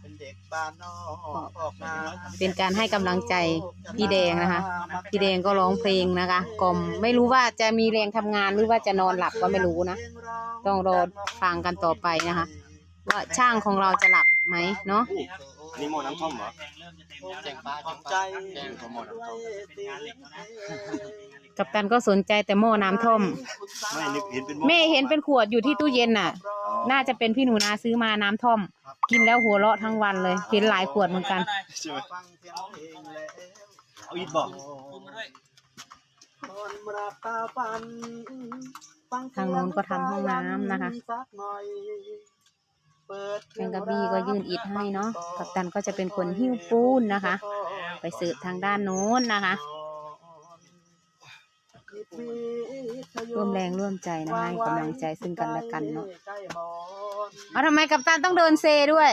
เป็นเด็กบ้านนอกออกมาเป็นการให้กำลังใจพี่แดงนะคะ พี่แดงก็ร้องเพลงนะคะกล่อมไม่รู้ว่าจะมีแรงทำงานหรือว่าจะนอนหลับก็ไม่รู้นะ ต้องรอฟังกันต่อไปนะคะ ว่าช่างของเราจะหลับไหมเนาะนี่หม้อน้ำท่อมเหรอ แจงปลาแจงใจแจงของหม้อน้ำท่อมกับตันก็สนใจแต่หม้อน้ำท่อม ไม่นึกเห็นเป็นหม้อแม่เห็นเป็นขวดอยู่ที่ตู้เย็นน่ะ น่าจะเป็นพี่หนูนาซื้อมาน้ำท่อม กินแล้วหัวเราะทั้งวันเลยเห็นหลายขวดเหมือนกัน ใช่ไหมฟังเสียงเพลงแล้วเอาอีกบอกคนรักตาปันฟัเสียทางนู้นก็ทำห้องน้ำนะคะ สักหน่อยเปิดแมงกะบี้ก็ยื่นอิฐให้เนาะกับตันก็จะเป็นคนหิ้วปูนนะคะ ไปเสิร์ฟทางด้านโน้นนะคะ ร่วมแรงร่วมใจนะให้กำลังใจซึ่งกันและกันเนาะเอาทำไมกับตันต้องเดินเซด้วย